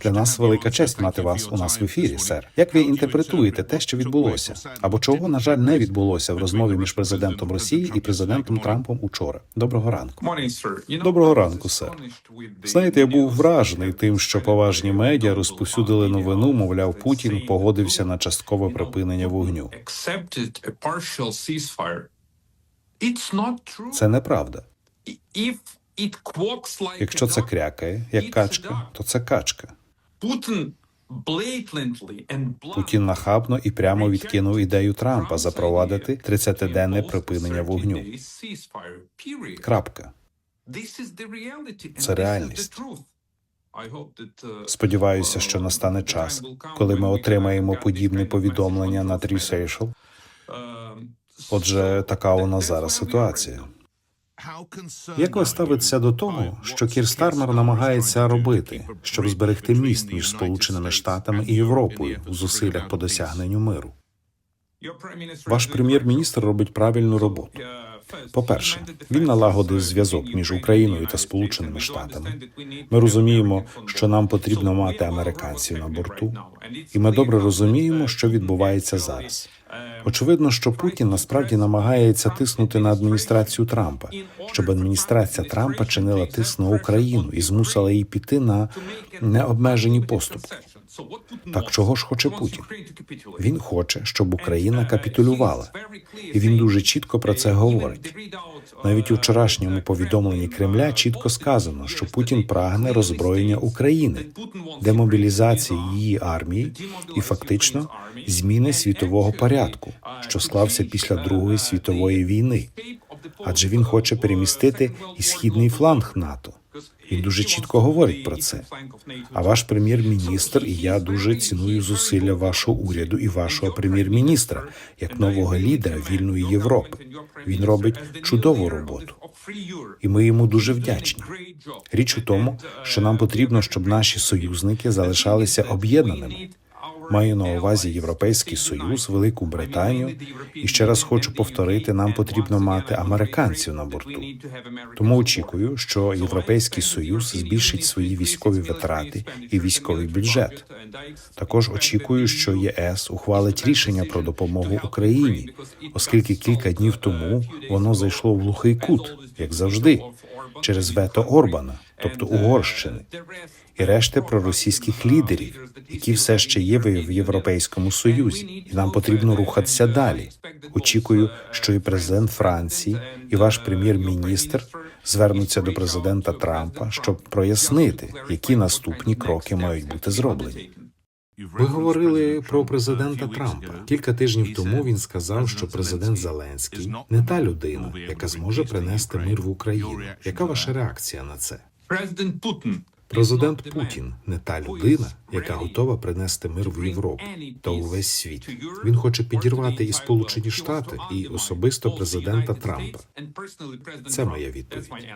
Для нас велика честь мати вас у нас в ефірі, сер. Як ви інтерпретуєте те, що відбулося, або чого, на жаль, не відбулося в розмові між президентом Росії і президентом Трампом учора? Доброго ранку. Доброго ранку, сер. Знаєте, я був вражений тим, що поважні медіа розповсюдили новину, мовляв, Путін погодився на часткове припинення вогню. Це неправда. Якщо це крякає, як качка, то це качка. Путін нахабно і прямо відкинув ідею Трампа запровадити 30-денне припинення вогню. Крапка. Це реальність. Сподіваюся, що настане час, коли ми отримаємо подібне повідомлення на Трісейшл. Отже, така у нас зараз ситуація. Як ви ставитеся до того, що Кір Стармер намагається робити, щоб зберегти міст між Сполученими Штатами і Європою у зусиллях по досягненню миру? Ваш прем'єр-міністр робить правильну роботу. По-перше, він налагодив зв'язок між Україною та Сполученими Штатами. Ми розуміємо, що нам потрібно мати американців на борту, і ми добре розуміємо, що відбувається зараз. Очевидно, що Путін насправді намагається тиснути на адміністрацію Трампа, щоб адміністрація Трампа чинила тиск на Україну і змусила її піти на необмежені поступки. Так чого ж хоче Путін? Він хоче, щоб Україна капітулювала, і він дуже чітко про це говорить. Навіть у вчорашньому повідомленні Кремля чітко сказано, що Путін прагне роззброєння України, демобілізації її армії і фактично зміни світового порядку, що склався після Другої світової війни. Адже він хоче перемістити і східний фланг НАТО. Він дуже чітко говорить про це. А ваш прем'єр-міністр і я дуже ціную зусилля вашого уряду і вашого прем'єр-міністра як нового лідера вільної Європи. Він робить чудову роботу, і ми йому дуже вдячні. Річ у тому, що нам потрібно, щоб наші союзники залишалися об'єднаними. Маю на увазі Європейський Союз, Велику Британію. І ще раз хочу повторити: нам потрібно мати американців на борту. Тому очікую, що Європейський Союз збільшить свої військові витрати і військовий бюджет. Також очікую, що ЄС ухвалить рішення про допомогу Україні, оскільки кілька днів тому воно зайшло в глухий кут, як завжди, через вето Орбана, тобто Угорщини, і решти проросійських лідерів, які все ще є в Європейському Союзі, і нам потрібно рухатися далі. Очікую, що і президент Франції, і ваш прем'єр-міністр звернуться до президента Трампа, щоб прояснити, які наступні кроки мають бути зроблені. Ви говорили про президента Трампа. Кілька тижнів тому він сказав, що президент Зеленський не та людина, яка зможе принести мир в Україну. Яка ваша реакція на це? Президент Путін Президент Путін не та людина, яка готова принести мир в Європу та увесь світ. Він хоче підірвати і Сполучені Штати, і особисто президента Трампа. Це моя відповідь.